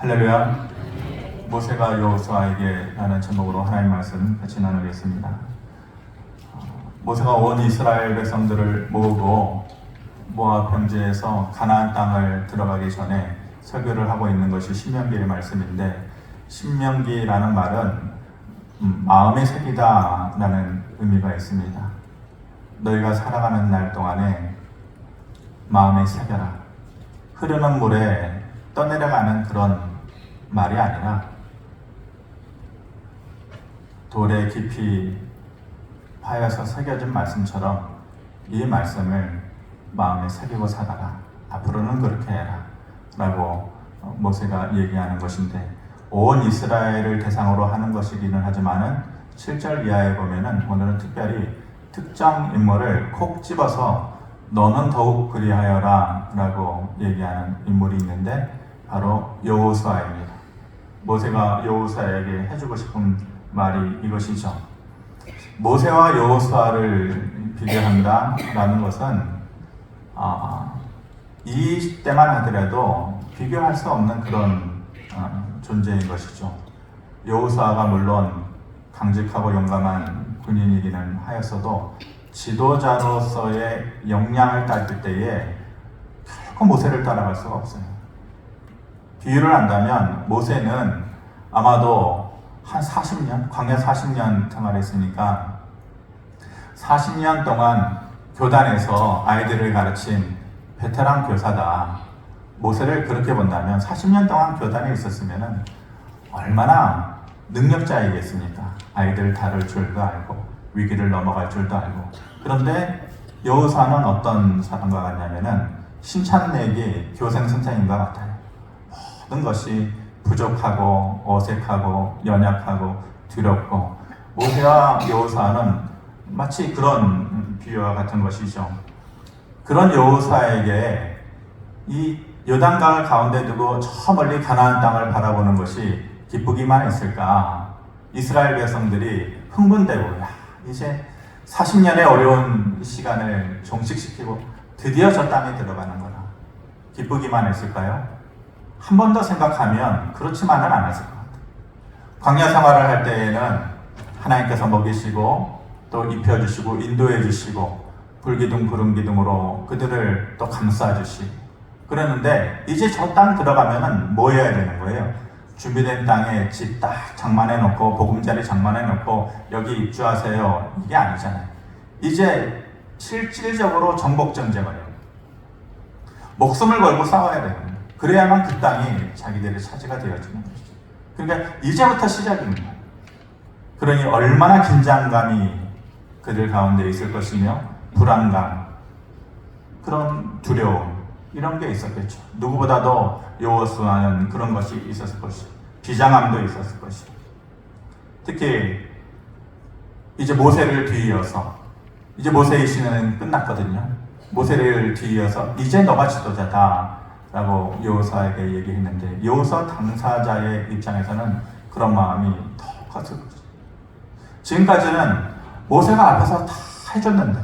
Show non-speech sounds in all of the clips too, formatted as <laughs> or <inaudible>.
할렐루야. 모세가 여호수아에게 라는 제목으로 하나님 말씀 같이 나누겠습니다. 어, 모세가 온 이스라엘 백성들을 모으고 모압 평지에서 가나안 땅을 들어가기 전에 설교를 하고 있는 것이 신명기의 말씀인데 신명기라는 말은 음, 마음의 색이다라는 의미가 있습니다. 너희가 살아가는 날 동안에 마음에 새겨라. 흐르는 물에 떠내려가는 그런 말이 아니라 돌에 깊이 파여서 새겨진 말씀처럼 이 말씀을 마음에 새기고 살아라. 앞으로는 그렇게 해라. 라고 모세가 얘기하는 것인데 온 이스라엘을 대상으로 하는 것이기는 하지만은 7절 이하에 보면은 오늘은 특별히 특정 인물을 콕 집어서 너는 더욱 그리하여라 라고 얘기하는 인물이 있는데 바로 여호수아입니다. 모세가 여호수아에게 해주고 싶은 말이 이것이죠. 모세와 여호수아를 비교한다라는 것은 아, 이 때만 하더라도 비교할 수 없는 그런 어, 존재인 것이죠. 여호수아가 물론 강직하고 용감한 군인이기는 하였어도 지도자로서의 역량을 따질 때에 결코 모세를 따라갈 수가 없어요. 비유를 한다면 모세는 아마도 한 40년, 광야 40년 생활했으니까 40년 동안 교단에서 아이들을 가르친 베테랑 교사다. 모세를 그렇게 본다면 40년 동안 교단에 있었으면 얼마나 능력자이겠습니까? 아이들 다룰 줄도 알고 위기를 넘어갈 줄도 알고 그런데 여호사는 어떤 사람과 같냐면은 신찬내기 교생 선생님과 같아요. 모든 것이 부족하고 어색하고 연약하고 두렵고 모세와 여호사는 마치 그런 비유와 같은 것이죠. 그런 여호사에게 이 요단강을 가운데 두고 저 멀리 가나안 땅을 바라보는 것이 기쁘기만 했을까? 이스라엘 백성들이 흥분되고 야, 이제 40년의 어려운 시간을 종식시키고 드디어 저 땅에 들어가는 거라. 기쁘기만 했을까요? 한 번 더 생각하면 그렇지만은 않았을 것 같아요. 광야 생활을 할 때에는 하나님께서 먹이시고 또 입혀주시고 인도해 주시고 불기둥 구름기둥으로 그들을 또 감싸주시고 그러는데 이제 저 땅 들어가면은 뭐 해야 되는 거예요? 준비된 땅에 집 딱 장만해 놓고 보금자리 장만해 놓고 여기 입주하세요. 이게 아니잖아요. 이제 실질적으로 정복 전쟁을 해요. 목숨을 걸고 싸워야 거예요. 그래야만 그 땅이 자기들의 차지가 되어지는 것이죠. 그러니까 이제부터 시작입니다. 그러니 얼마나 긴장감이 그들 가운데 있을 것이며 불안감, 그런 두려움 이런 게 있었겠죠. 누구보다도 여호수아는 그런 것이 있었을 것이, 비장함도 있었을 것이. 특히 이제 모세를 뒤이어서 이제 모세의 시는 끝났거든요. 모세를 뒤이어서 이제 너가 지도자다 라고 여호수아에게 얘기했는데 여호수아 당사자의 입장에서는 그런 마음이 더 컸을 거죠. 지금까지는 모세가 앞에서 다 해줬는데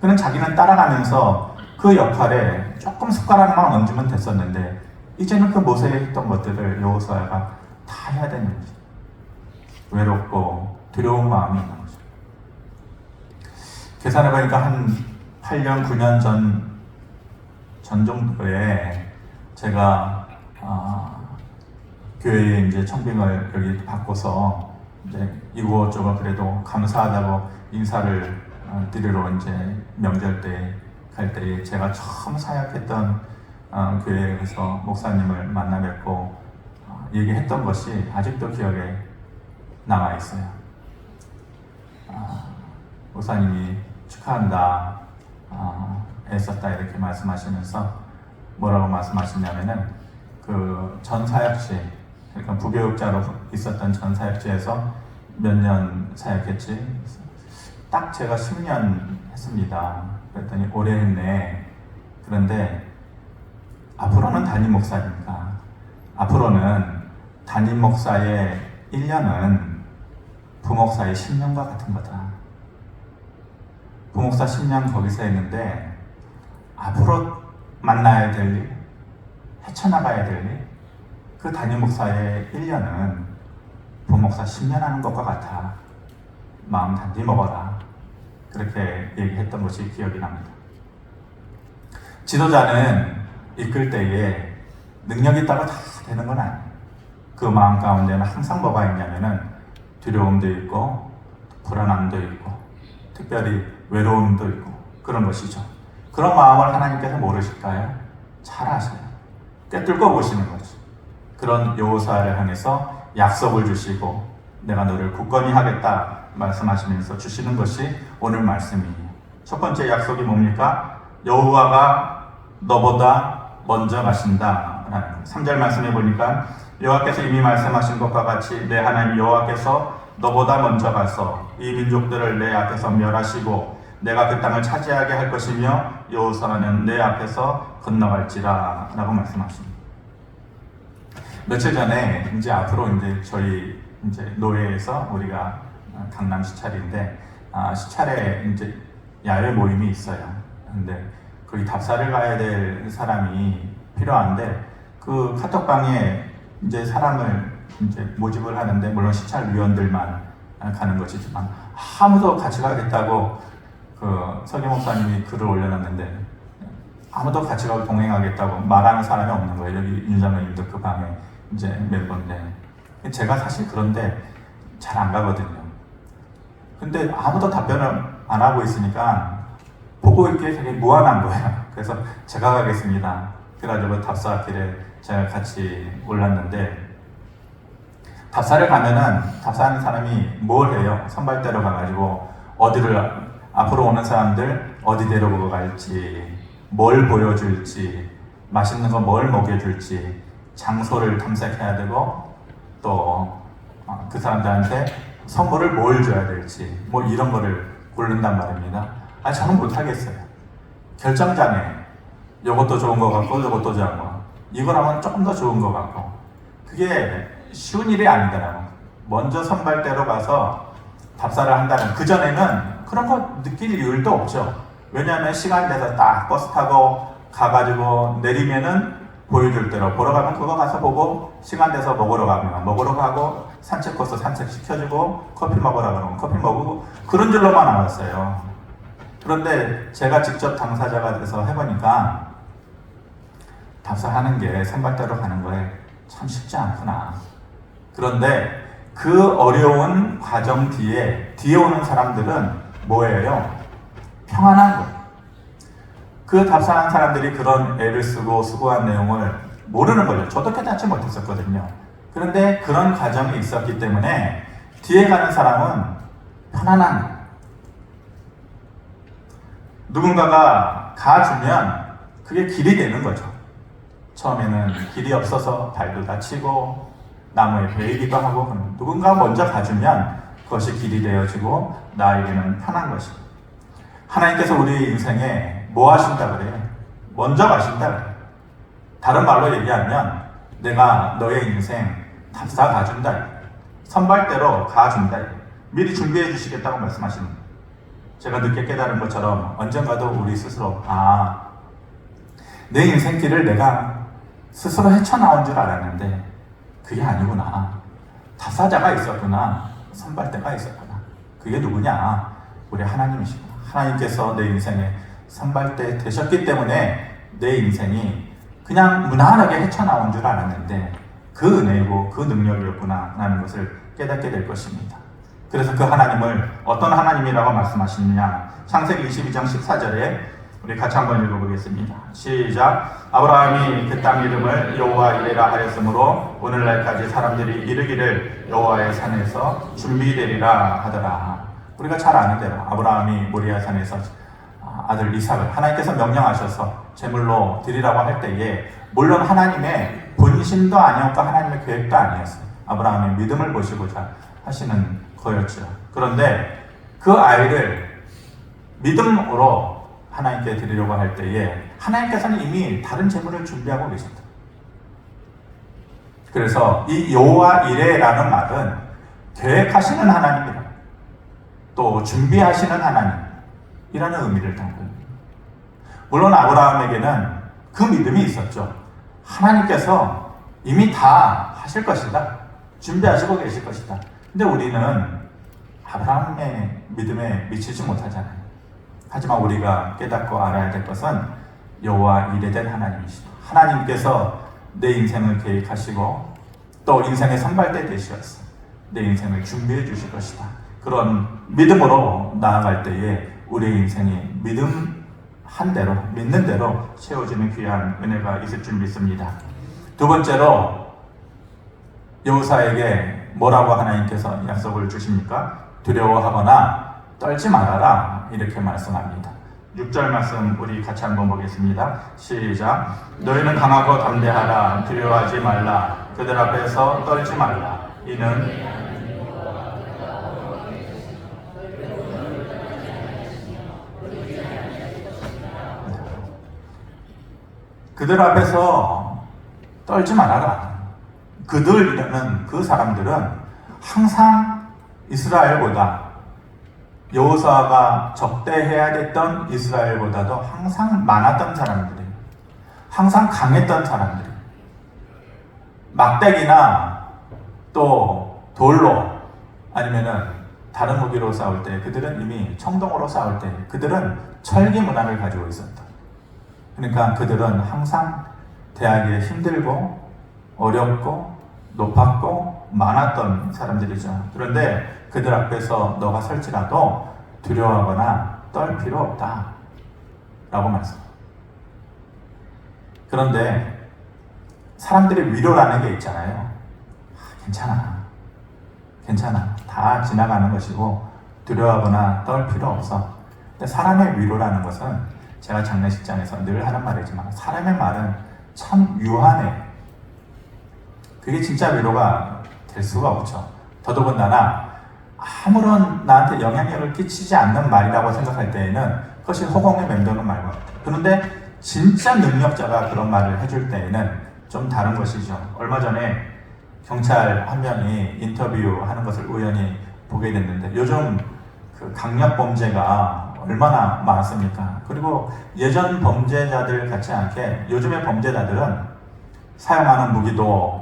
그는 자기는 따라가면서 그 역할에 조금 숟가락만 얹으면 됐었는데 이제는 그 모세에 했던 것들을 여호수아가 다 해야 되는 거죠. 외롭고 두려운 마음이 있는 거죠. 계산해 보니까 한 8년, 9년 전, 전 정도에 제가 아, 교회에 이제 청빙을 여기 받고서 이제 이곳저곳 그래도 감사하다고 인사를 어, 드리러 이제 명절 때 갈 때에 제가 처음 사역했던 어, 교회에서 목사님을 만나 뵙고 어, 얘기했던 것이 아직도 기억에 남아 있어요. 아, 목사님이 축하한다, 아, 애썼다 이렇게 말씀하시면서 뭐라고 말씀하시냐면은 그 전 사역지, 그러니까 부교육자로 있었던 전 사역지에서 몇 년 사역했지? 딱 제가 10년 했습니다. 그랬더니 오래 했네. 그런데 앞으로는 담임 목사니까 앞으로는 담임 목사의 1년은 부목사의 10년과 같은 거다. 부목사 10년 거기서 했는데 앞으로 만나야 될 일, 헤쳐나가야 될 일, 그 담임 목사의 1년은 부목사 10년 하는 것과 같아. 마음 단디 먹어라. 그렇게 얘기했던 것이 기억이 납니다. 지도자는 이끌 때에 능력이 있다고 다 되는 건 아니에요. 그 마음 가운데는 항상 뭐가 있냐면은 두려움도 있고 불안함도 있고 특별히 외로움도 있고 그런 것이죠. 그런 마음을 하나님께서 모르실까요? 잘 아세요. 꿰뚫고 보시는 거죠. 그런 여호사를 향해서 약속을 주시고 내가 너를 굳건히 하겠다 말씀하시면서 주시는 것이 오늘 말씀이에요. 첫 번째 약속이 뭡니까? 여호와가 너보다 먼저 가신다라는 3절 말씀해 보니까 여호와께서 이미 말씀하신 것과 같이 내 하나님 여호와께서 너보다 먼저 가서 이 민족들을 내 앞에서 멸하시고 내가 그 땅을 차지하게 할 것이며 여호사는 내 앞에서 건너갈지라 라고 말씀하십니다. 며칠 전에 이제 앞으로 이제 저희 이제 노예에서 우리가 강남 시찰인데 아, 시찰에 이제 야외 모임이 있어요. 근데 거기 답사를 가야 될 사람이 필요한데 그 카톡방에 이제 사람을 이제 모집을 하는데 물론 시찰 위원들만 가는 것이지만 아무도 같이 가겠다고 그 서기 목사님이 글을 올려놨는데 아무도 같이 가고 동행하겠다고 말하는 사람이 없는 거예요. 여기 윤장로님도 그 방에 이제 멤버인데 제가 사실 그런데 잘 안 가거든요. 근데 아무도 답변을 안 하고 있으니까 보고 있기에 되게 무안한 거예요. <laughs> 그래서 제가 가겠습니다. 그래가지고 답사길에 제가 같이 올랐는데 답사를 가면은 답사하는 사람이 뭘 해요? 선발대로 가가지고 어디를 앞으로 오는 사람들 어디 데려고 갈지 뭘 보여줄지 맛있는 거 뭘 먹여줄지 장소를 탐색해야 되고 또 그 사람들한테 선물을 뭘 줘야 될지 뭐 이런 거를 고른단 말입니다. 아 저는 못하겠어요. 결정장애 이것도 좋은 것 같고 이것도 좋은 거 이거라면 조금 더 좋은 것 같고 그게 쉬운 일이 아니더라고. 먼저 선발대로 가서 답사를 한다는 그 전에는 그런 거 느낄 이유도 없죠. 왜냐하면 시간 돼서 딱 버스 타고 가가지고 내리면은 보여줄 대로 보러 가면 그거 가서 보고 시간 돼서 먹으러 가면 먹으러 가고 산책 코스 산책 시켜주고 커피 먹으러 가면 커피 먹고 그런 줄로만 알았어요. 그런데 제가 직접 당사자가 돼서 해보니까 답사하는 게 선발대로 가는 거에 참 쉽지 않구나. 그런데 그 어려운 과정 뒤에 뒤에 오는 사람들은 뭐예요? 평안한 거예요. 그 답사한 사람들이 그런 애를 쓰고 수고한 내용을 모르는 거죠. 저도 깨닫지 못했었거든요. 그런데 그런 과정이 있었기 때문에 뒤에 가는 사람은 편안한. 누군가가 가주면 그게 길이 되는 거죠. 처음에는 길이 없어서 발도 다치고 나무에 베이기도 하고 누군가 먼저 가주면 그것이 길이 되어지고 나에게는 편한 것이. 하나님께서 우리 인생에 뭐 하신다 그래요? 먼저 가신다 그래요. 다른 말로 얘기하면 내가 너의 인생 답사 가준다. 선발대로 가준다. 미리 준비해 주시겠다고 말씀하시는 거예요. 제가 늦게 깨달은 것처럼 언젠가도 우리 스스로 아, 내 인생길을 내가 스스로 헤쳐나온 줄 알았는데 그게 아니구나. 답사자가 있었구나. 선발대가 있었구나. 그게 누구냐? 우리 하나님이시구나. 하나님께서 내 인생에 선발대 되셨기 때문에 내 인생이 그냥 무난하게 헤쳐나온 줄 알았는데 그 은혜이고 그 능력이었구나 라는 것을 깨닫게 될 것입니다. 그래서 그 하나님을 어떤 하나님이라고 말씀하시느냐 창세기 22장 14절에 우리 같이 한번 읽어보겠습니다. 시작. 아브라함이 그 땅 이름을 여호와 이레라 하였으므로 오늘날까지 사람들이 이르기를 여호와의 산에서 준비되리라 하더라. 우리가 잘 아는 대로 아브라함이 모리아 산에서 아들 이삭을 하나님께서 명령하셔서 제물로 드리라고 할 때에 물론 하나님의 본심도 아니었고 하나님의 계획도 아니었어요. 아브라함의 믿음을 보시고자 하시는 거였죠. 그런데 그 아이를 믿음으로 하나님께 드리려고 할 때에 하나님께서는 이미 다른 제물을 준비하고 계셨다. 그래서 이 여호와 이레라는 말은 계획하시는 하나님이다. 또 준비하시는 하나님이라는 의미를 담고 물론 아브라함에게는 그 믿음이 있었죠. 하나님께서 이미 다 하실 것이다. 준비하시고 계실 것이다. 근데 우리는 아브라함의 믿음에 미치지 못하잖아요. 하지만 우리가 깨닫고 알아야 될 것은 여호와 이레된 하나님이시다. 하나님께서 내 인생을 계획하시고 또 인생의 선발대 되시었어. 내 인생을 준비해 주실 것이다. 그런 믿음으로 나아갈 때에 우리의 인생이 믿음 한 대로 믿는 대로 채워지는 귀한 은혜가 있을 줄 믿습니다. 두 번째로 여호사에게 뭐라고 하나님께서 약속을 주십니까? 두려워하거나 떨지 말아라 이렇게 말씀합니다. 6절 말씀 우리 같이 한번 보겠습니다. 시작. 너희는 강하고 담대하라 두려워하지 말라 그들 앞에서 떨지 말라 이는 그들 앞에서 떨지 말아라. 그들이라는 그 사람들은 항상 이스라엘보다 여호수아가 적대해야 됐던 이스라엘보다도 항상 많았던 사람들이 항상 강했던 사람들이 막대기나 또 돌로 아니면은 다른 무기로 싸울 때 그들은 이미 청동으로 싸울 때 그들은 철기 문화를 가지고 있었다. 그러니까 그들은 항상 대하기 힘들고 어렵고 높았고 많았던 사람들이죠. 그런데 그들 앞에서 너가 설지라도 두려워하거나 떨 필요 없다. 라고 말씀. 그런데 사람들의 위로라는 게 있잖아요. 아, 괜찮아. 괜찮아. 다 지나가는 것이고 두려워하거나 떨 필요 없어. 근데 사람의 위로라는 것은 제가 장례식장에서 늘 하는 말이지만 사람의 말은 참 유한해. 그게 진짜 위로가 될 수가 없죠. 더더군다나 아무런 나한테 영향력을 끼치지 않는 말이라고 생각할 때에는 그것이 허공에 맴도는 말과 그런데 진짜 능력자가 그런 말을 해줄 때에는 좀 다른 것이죠. 얼마 전에 경찰 한 명이 인터뷰하는 것을 우연히 보게 됐는데 요즘 그 강력 범죄가 얼마나 많습니까? 그리고 예전 범죄자들 같지 않게 요즘의 범죄자들은 사용하는 무기도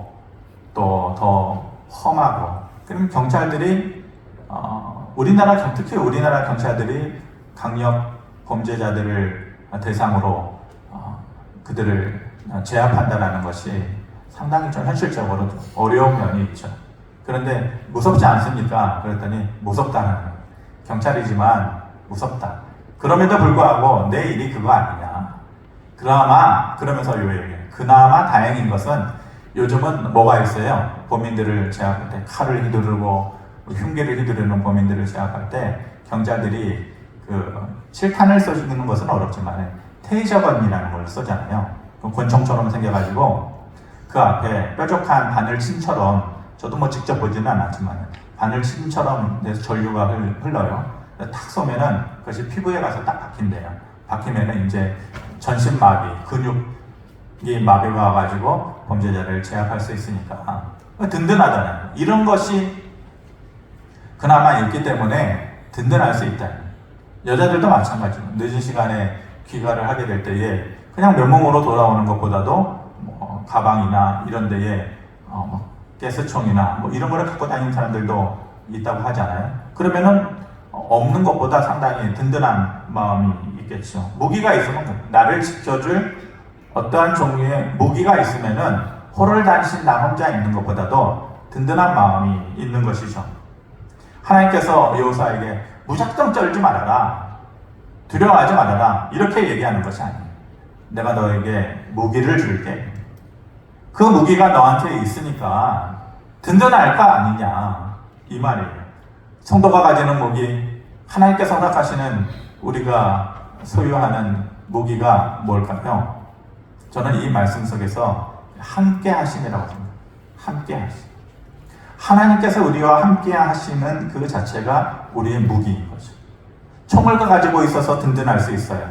또 더 험하고 그럼 경찰들이 어, 우리나라 경- 특히 우리나라 경찰들이 강력 범죄자들을 대상으로 어, 그들을 제압한다라는 것이 상당히 좀 현실적으로 좀 어려운 면이 있죠. 그런데 무섭지 않습니까? 그랬더니 무섭다는. 경찰이지만 무섭다. 그럼에도 불구하고 내 일이 그거 아니냐. 그나마 그러면서 요 얘기. 그나마 다행인 것은 요즘은 뭐가 있어요? 범인들을 제압할 때 칼을 휘두르고 흉기를 휘두르는 범인들을 제압할 때 경찰들이 그 실탄을 써주는 것은 어렵지만 테이저건이라는 걸 쓰잖아요. 그 권총처럼 생겨가지고 그 앞에 뾰족한 바늘 침처럼 저도 뭐 직접 보지는 않았지만 바늘 침처럼 돼서 전류가 흘- 흘러요. 탁 쏘면은 그것이 피부에 가서 딱 박힌대요. 박히면은 이제 전신 마비, 근육이 마비가 와가지고 범죄자를 제압할 수 있으니까 든든하다는 이런 것이 그나마 있기 때문에 든든할 수 있다. 여자들도 마찬가지로 늦은 시간에 귀가를 하게 될 때에 그냥 맨몸으로 돌아오는 것보다도 뭐 가방이나 이런 데에 어, 뭐 가스총이나 뭐 이런 거를 갖고 다니는 사람들도 있다고 하잖아요. 그러면은 없는 것보다 상당히 든든한 마음이 있겠죠. 무기가 있으면 나를 지켜줄 어떠한 종류의 무기가 있으면은 호를 단신 나 혼자 있는 것보다도 든든한 마음이 있는 것이죠. 하나님께서 여호사에게 무작정 떨지 말아라. 두려워하지 말아라. 이렇게 얘기하는 것이 아니에요. 내가 너에게 무기를 줄게. 그 무기가 너한테 있으니까 든든할 거 아니냐. 이 말이에요. 성도가 가지는 무기, 하나님께서 허락하시는 우리가 소유하는 무기가 뭘까요? 저는 이 말씀 속에서 함께 하심이라고 생각합니다. 함께 하심. 하나님께서 우리와 함께 하시는 그 자체가 우리의 무기인 거죠. 총을 가지고 있어서 든든할 수 있어요.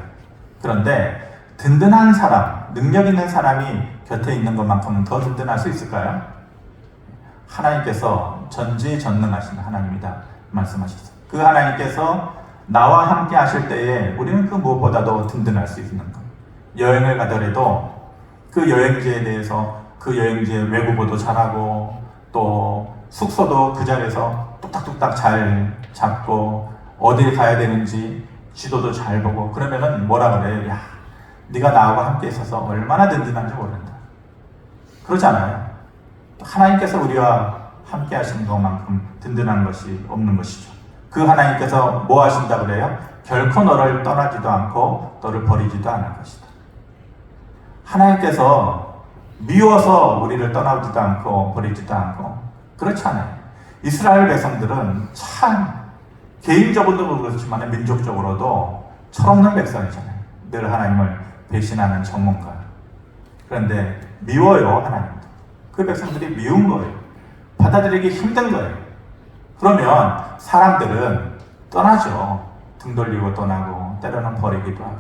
그런데 든든한 사람, 능력 있는 사람이 곁에 있는 것만큼은 더 든든할 수 있을까요? 하나님께서 전지전능하신 하나님이다 말씀하셨어요. 그 하나님께서 나와 함께 하실 때에 우리는 그 무엇보다도 든든할 수 있는 것. 여행을 가더라도 그 여행지에 대해서 그 여행지에 외국어도 잘하고 또 숙소도 그 자리에서 뚝딱뚝딱 잘 잡고 어딜 가야 되는지 지도도 잘 보고 그러면은 뭐라 그래요? 야, 네가 나하고 함께 있어서 얼마나 든든한지 모른다. 그러잖아요. 하나님께서 우리와 함께 하시는 것만큼 든든한 것이 없는 것이죠. 그 하나님께서 뭐 하신다 그래요? 결코 너를 떠나지도 않고 너를 버리지도 않을 것이다. 하나님께서 미워서 우리를 떠나지도 않고 버리지도 않고 그렇지 않아요. 이스라엘 백성들은 참 개인적으로도 그렇지만 민족적으로도 철없는 백성이잖아요. 늘 하나님을 배신하는 전문가. 그런데 미워요 하나님도. 그 백성들이 미운 거예요. 받아들이기 힘든 거예요. 그러면 사람들은 떠나죠. 등 돌리고 떠나고 때로는 버리기도 하고.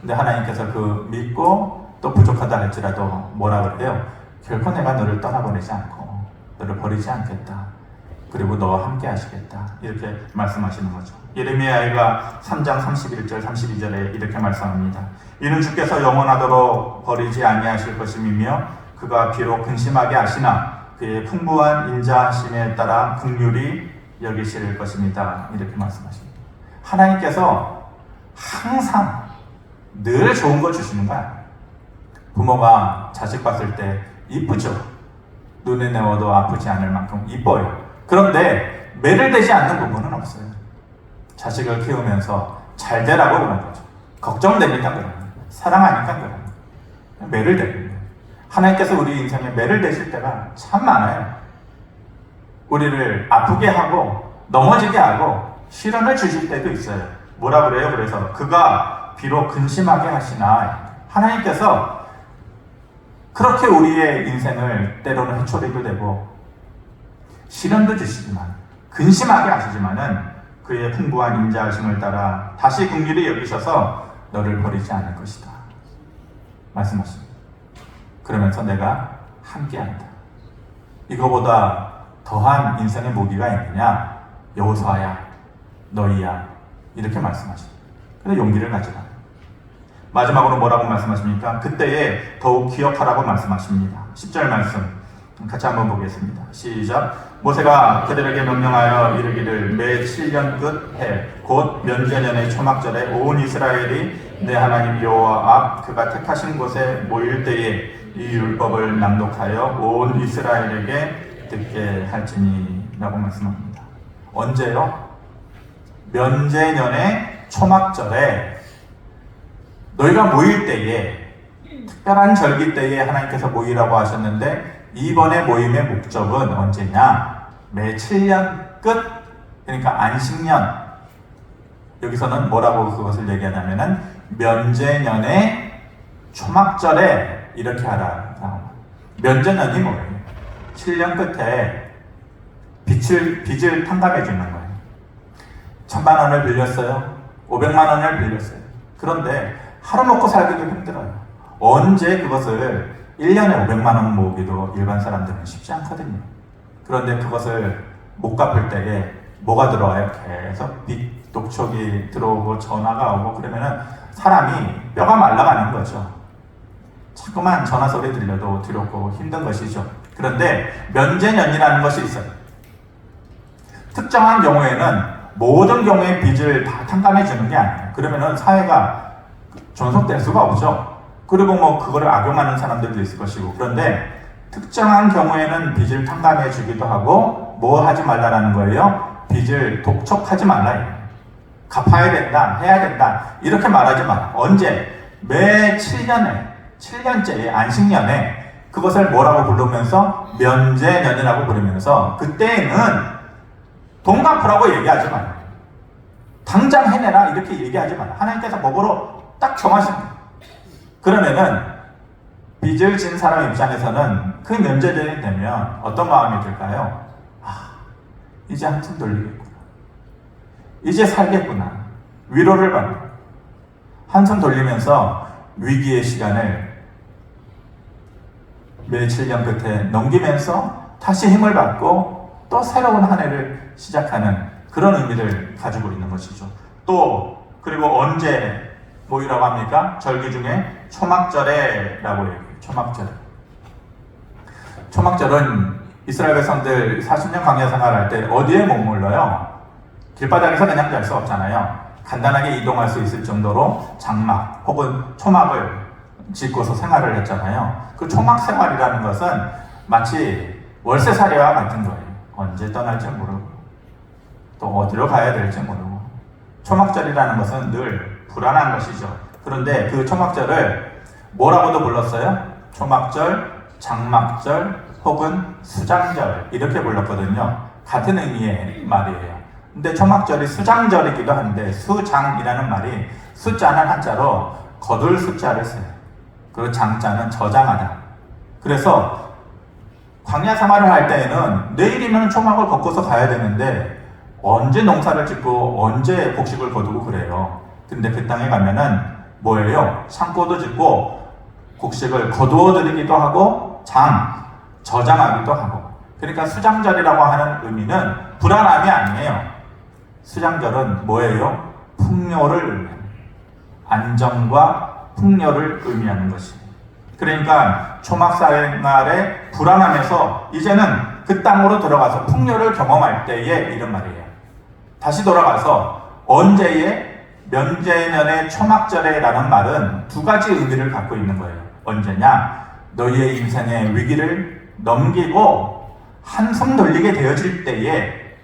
근데 하나님께서 그 믿고 또 부족하다 할지라도 뭐라 그래요? 결코 내가 너를 떠나보내지 않고 너를 버리지 않겠다. 그리고 너와 함께 하시겠다. 이렇게 말씀하시는 거죠. 예레미야가 3장 31절 32절에 이렇게 말씀합니다. 이는 주께서 영원하도록 버리지 아니하실 것임이며 그가 비록 근심하게 하시나 그의 풍부한 인자심에 따라 긍휼히 여기실 것입니다. 이렇게 말씀하십니다. 하나님께서 항상 늘 좋은 거 주시는 거야. 부모가 자식 봤을 때 이쁘죠. 눈에 내어도 아프지 않을 만큼 이뻐요. 그런데 매를 대지 않는 부분은 없어요. 자식을 키우면서 잘 되라고 그런 거죠. 걱정되니까 그런 거예요. 사랑하니까 그런 거예요. 매를 대는. 하나님께서 우리 인생에 매를 대실 때가 참 많아요. 우리를 아프게 하고 넘어지게 하고 시련을 주실 때도 있어요. 뭐라 그래요? 그래서 그가 비록 근심하게 하시나 하나님께서 그렇게 우리의 인생을 때로는 해초리도 되고 시련도 주시지만 근심하게 하시지만은 그의 풍부한 인자하심을 따라 다시 긍휼히 여기셔서 너를 버리지 않을 것이다. 말씀하십니다. 그러면서 내가 함께한다. 이거보다 더한 인생의 무기가 있느냐? 여호수아야, 너희야 이렇게 말씀하십니다. 근데 용기를 가지라. 마지막으로 뭐라고 말씀하십니까? 그때에 더욱 기억하라고 말씀하십니다. 10절 말씀 같이 한번 보겠습니다. 시작. 모세가 그들에게 명령하여 이르기를 매 7년 끝해 곧 면제년의 초막절에 온 이스라엘이 내 하나님 여호와 앞 그가 택하신 곳에 모일 때에 이 율법을 낭독하여 온 이스라엘에게 듣게 할지니라고 말씀합니다. 언제요? 면제년의 초막절에 너희가 모일 때에 특별한 절기 때에 하나님께서 모이라고 하셨는데 이번에 모임의 목적은 언제냐? 매 7년 끝 그러니까 안식년 여기서는 뭐라고 그것을 얘기하냐면은 면제년의 초막절에 이렇게 하라. 면제년이 뭐예요? 7년 끝에 빚을 빚을 탕감해 주는 거예요. 천만 원을 빌렸어요. 500만 원을 빌렸어요. 그런데 하루 먹고 살기도 힘들어요. 언제 그것을 1년에 500만 원 모으기도 일반 사람들은 쉽지 않거든요. 그런데 그것을 못 갚을 때에 뭐가 들어와요? 계속 빚 독촉이 들어오고 전화가 오고 그러면은 사람이 뼈가 말라가는 거죠. 자꾸만 전화 소리 들려도 두렵고 힘든 것이죠. 그런데 면제년이라는 것이 있어요. 특정한 경우에는 모든 경우에 빚을 다 탕감해 주는 게 아니에요. 그러면은 사회가 존속될 수가 없죠. 그리고 뭐 그거를 악용하는 사람들도 있을 것이고 그런데 특정한 경우에는 빚을 탕감해 주기도 하고 뭐 하지 말라라는 거예요? 빚을 독촉하지 말라. 갚아야 된다, 해야 된다 이렇게 말하지 마. 언제? 매 7년에 7년째 안식년에 그것을 뭐라고 부르면서 면제년이라고 부르면서 그때에는 돈 갚으라고 얘기하지 마. 당장 해내라 이렇게 얘기하지 마. 하나님께서 법으로 딱 정하십니다. 그러면은 빚을 진 사람 입장에서는 그 면제전이 되면 어떤 마음이 들까요? 아, 이제 한숨 돌리겠구나. 이제 살겠구나. 위로를 받는. 한숨 돌리면서 위기의 시간을 매 7년 끝에 넘기면서 다시 힘을 받고 또 새로운 한 해를 시작하는 그런 의미를 가지고 있는 것이죠. 또 그리고 언제 모이라고 합니까? 절기 중에 초막절에라고 얘기해요. 초막절에. 초막절은 이스라엘 백성들 40년 광야 생활할 때 어디에 머물러요? 길바닥에서 그냥 잘 수 없잖아요. 간단하게 이동할 수 있을 정도로 장막 혹은 초막을 짓고서 생활을 했잖아요. 그 초막 생활이라는 것은 마치 월세살이와 같은 거예요. 언제 떠날지 모르고 또 어디로 가야 될지 모르고 초막절이라는 것은 늘 불안한 것이죠. 그런데 그 초막절을 뭐라고도 불렀어요? 초막절, 장막절 혹은 수장절 이렇게 불렀거든요. 같은 의미의 말이에요. 근데 초막절이 수장절이기도 한데 수장이라는 말이 숫자는 한자로 거둘 숫자를 써요. 그 장자는 저장하다. 그래서 광야 생활을 할 때에는 내일이면 초막을 걷고서 가야 되는데 언제 농사를 짓고 언제 곡식을 거두고 그래요. 근데 그 땅에 가면은 뭐예요? 창고도 짓고 곡식을 거두어 드리기도 하고 장 저장하기도 하고. 그러니까 수장절이라고 하는 의미는 불안함이 아니에요. 수장절은 뭐예요? 풍요를. 안정과 풍요를 의미하는 것입니다. 그러니까 초막생활에 불안함에서 이제는 그 땅으로 들어가서 풍요를 경험할 때에 이런 말이에요. 다시 돌아가서 언제의 면제년의 초막절에라는 말은 두 가지 의미를 갖고 있는 거예요. 언제냐? 너희의 인생의 위기를 넘기고 한숨 돌리게 되어질 때에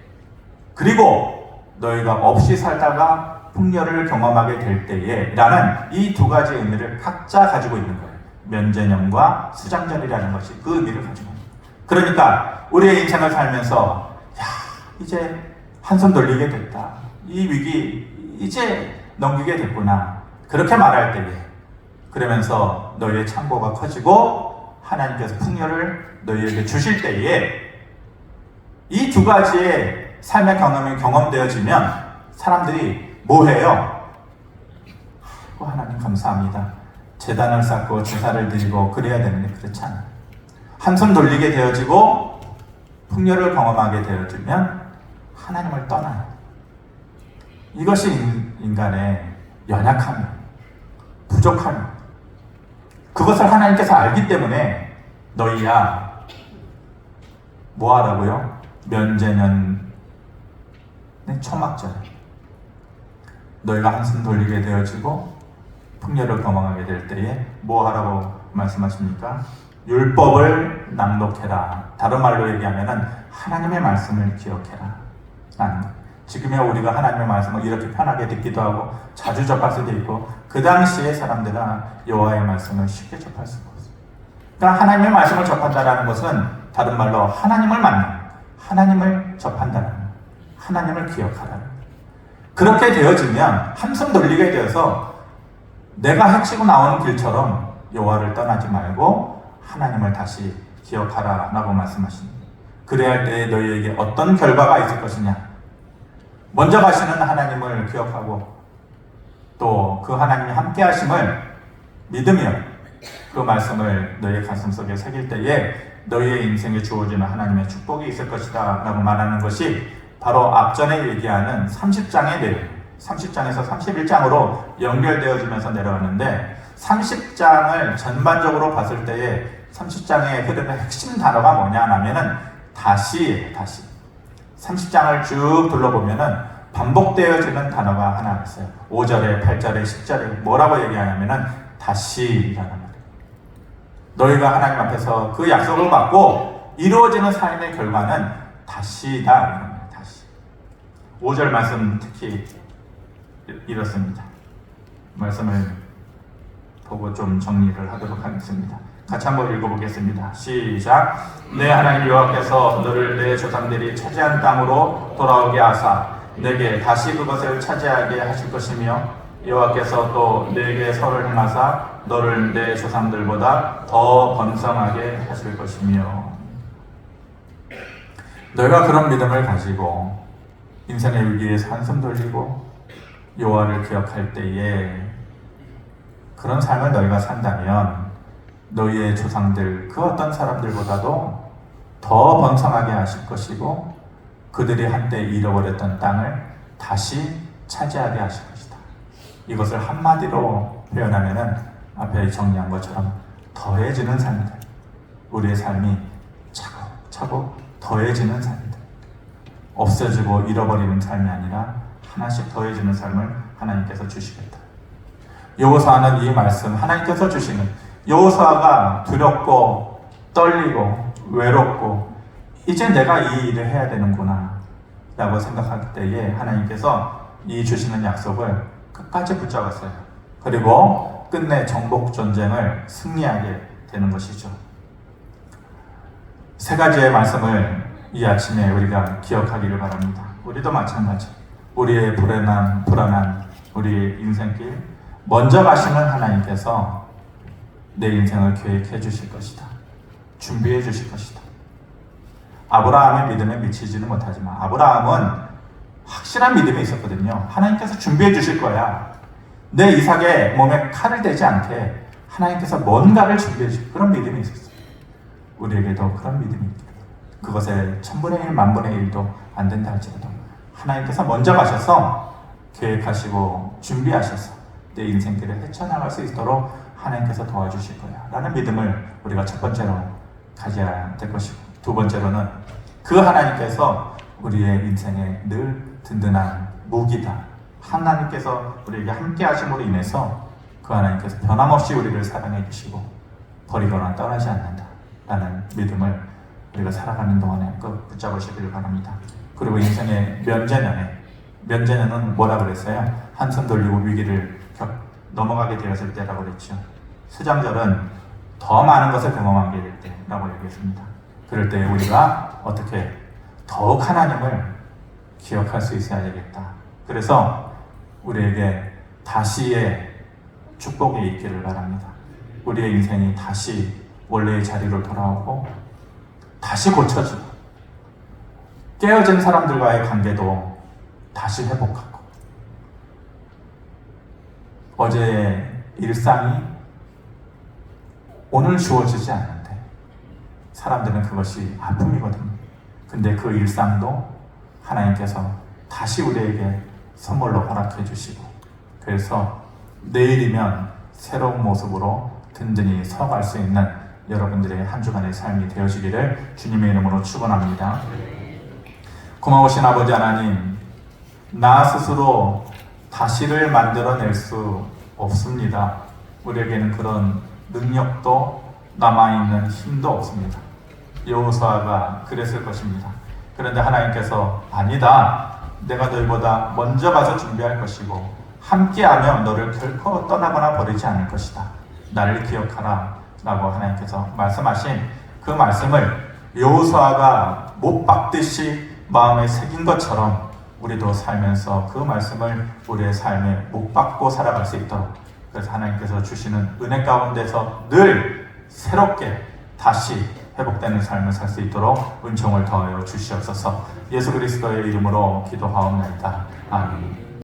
그리고 너희가 없이 살다가 풍요를 경험하게 될 때에 라는 이 두 가지 의미를 각자 가지고 있는 거예요. 면제념과 수장절이라는 것이 그 의미를 가지고 있는 거예요. 그러니까 우리의 인생을 살면서 야 이제 한숨 돌리게 됐다. 이 위기 이제 넘기게 됐구나. 그렇게 말할 때에 그러면서 너희의 창고가 커지고 하나님께서 풍요를 너희에게 주실 때에 이 두 가지의 삶의 경험이 경험되어지면 사람들이 뭐 해요? 어, 하나님 감사합니다. 재단을 쌓고 제사를 드리고 그래야 되는데 그렇지 않아요. 한숨 돌리게 되어지고 풍요를 경험하게 되어지면 하나님을 떠나요. 이것이 인- 인간의 연약함, 부족함. 그것을 하나님께서 알기 때문에 너희야 뭐 하라고요? 면제년 초막절. 너희가 한숨 돌리게 되어지고 풍요를 경험하게 될 때에 뭐 하라고 말씀하십니까? 율법을 낭독해라. 다른 말로 얘기하면은 하나님의 말씀을 기억해라. 거예요. 지금의 우리가 하나님의 말씀을 이렇게 편하게 듣기도 하고 자주 접할 수도 있고 그 당시에 사람들은 여호와의 말씀을 쉽게 접할 수가 없어요. 그러니까 하나님의 말씀을 접한다라는 것은 다른 말로 하나님을 만나 하나님을 접한다는. 하나님을 기억하라는. 그렇게 되어지면 한숨 돌리게 되어서 내가 헤치고 나오는 길처럼 여호와를 떠나지 말고 하나님을 다시 기억하라라고 말씀하십니다. 그래야 할 때에 너희에게 어떤 결과가 있을 것이냐? 먼저 가시는 하나님을 기억하고 또 그 하나님이 함께 하심을 믿으며 그 말씀을 너희의 가슴 속에 새길 때에 너희의 인생에 주어지는 하나님의 축복이 있을 것이다 라고 말하는 것이 바로 앞전에 얘기하는 30장의 내용 30장에서 31장으로 연결되어지면서 내려가는데 30장을 전반적으로 봤을 때에 30장의 흐름의 핵심 단어가 뭐냐 하면은 다시 다시 30장을 쭉 둘러보면은 반복되어지는 단어가 하나 있어요. 5절에, 8절에, 10절에 뭐라고 얘기하냐면은 다시라는 말이에요. 너희가 하나님 앞에서 그 약속을 받고 이루어지는 삶의 결과는 다시다. 다시. 5절 말씀 특히 이렇습니다. 말씀을 보고 좀 정리를 하도록 하겠습니다. 같이 한번 읽어보겠습니다. 시작. 내 하나님 여호와께서 너를 내 조상들이 차지한 땅으로 돌아오게 하사 내게 다시 그것을 차지하게 하실 것이며 여호와께서 또 내게 설을 행하사 너를 내 조상들보다 더 번성하게 하실 것이며 너희가 그런 믿음을 가지고 인생의 위기에서 한숨 돌리고 여호와를 기억할 때에 그런 삶을 너희가 산다면 너희의 조상들 그 어떤 사람들보다도 더 번성하게 하실 것이고 그들이 한때 잃어버렸던 땅을 다시 차지하게 하실 것이다. 이것을 한마디로 표현하면은 앞에 정리한 것처럼 더해지는 삶이다. 우리의 삶이 차곡차곡 더해지는 삶이다. 없어지고 잃어버리는 삶이 아니라 하나씩 더해지는 삶을 하나님께서 주시겠다. 여호수아는 이 말씀 하나님께서 주시는 여호수아가 두렵고 떨리고 외롭고 이제 내가 이 일을 해야 되는구나 라고 생각할 때에 하나님께서 이 주시는 약속을 끝까지 붙잡았어요. 그리고 끝내 정복 전쟁을 승리하게 되는 것이죠. 세 가지의 말씀을 이 아침에 우리가 기억하기를 바랍니다. 우리도 마찬가지. 우리의 불안한 불안한 우리의 인생길 먼저 가시는 하나님께서 내 인생을 계획해 주실 것이다. 준비해 주실 것이다. 아브라함의 믿음에 미치지는 못하지만 아브라함은 확실한 믿음이 있었거든요. 하나님께서 준비해 주실 거야. 내 이삭의 몸에 칼을 대지 않게 하나님께서 뭔가를 준비해 주실 그런 믿음이 있었어요. 우리에게도 그런 믿음이 있기를 그것에 천분의 일, 만분의 일도 안 된다 할지라도 하나님께서 먼저 가셔서 계획하시고 준비하셔서 내 인생길을 헤쳐나갈 수 있도록 하나님께서 도와주실 거야 라는 믿음을 우리가 첫 번째로 가져야 될 것이고 두 번째로는 그 하나님께서 우리의 인생에 늘 든든한 무기다 하나님께서 우리에게 함께 하심으로 인해서 그 하나님께서 변함없이 우리를 사랑해 주시고 버리거나 떠나지 않는다 라는 믿음을 우리가 살아가는 동안에 꼭 붙잡으시길 바랍니다. 그리고 인생의 면제년에 면제년은 뭐라 그랬어요? 한숨 돌리고 위기를 겪, 넘어가게 되었을 때라고 그랬죠. 수장절은 더 많은 것을 경험하게 될 때라고 얘기했습니다. 그럴 때 우리가 어떻게 더욱 하나님을 기억할 수 있어야 되겠다. 그래서 우리에게 다시의 축복이 있기를 바랍니다. 우리의 인생이 다시 원래의 자리로 돌아오고 다시 고쳐지고 깨어진 사람들과의 관계도 다시 회복하고 어제의 일상이 오늘 주어지지 않는데 사람들은 그것이 아픔이거든요. 근데 그 일상도 하나님께서 다시 우리에게 선물로 허락해 주시고 그래서 내일이면 새로운 모습으로 든든히 서갈 수 있는 여러분들의 한 주간의 삶이 되어지기를 주님의 이름으로 축원합니다. 고마우신 아버지 하나님, 나 스스로 다시를 만들어낼 수 없습니다. 우리에게는 그런 능력도 남아있는 힘도 없습니다. 여호수아가 그랬을 것입니다. 그런데 하나님께서 아니다. 내가 너희보다 먼저 가서 준비할 것이고 함께하며 너를 결코 떠나거나 버리지 않을 것이다. 나를 기억하라. 라고 하나님께서 말씀하신 그 말씀을 여호수아가 못 박듯이 마음에 새긴 것처럼 우리도 살면서 그 말씀을 우리의 삶에 못 박고 살아갈 수 있도록 그래서 하나님께서 주시는 은혜 가운데서 늘 새롭게 다시 회복되는 삶을 살 수 있도록 은총을 더하여 주시옵소서 예수 그리스도의 이름으로 기도하옵나이다. 아멘.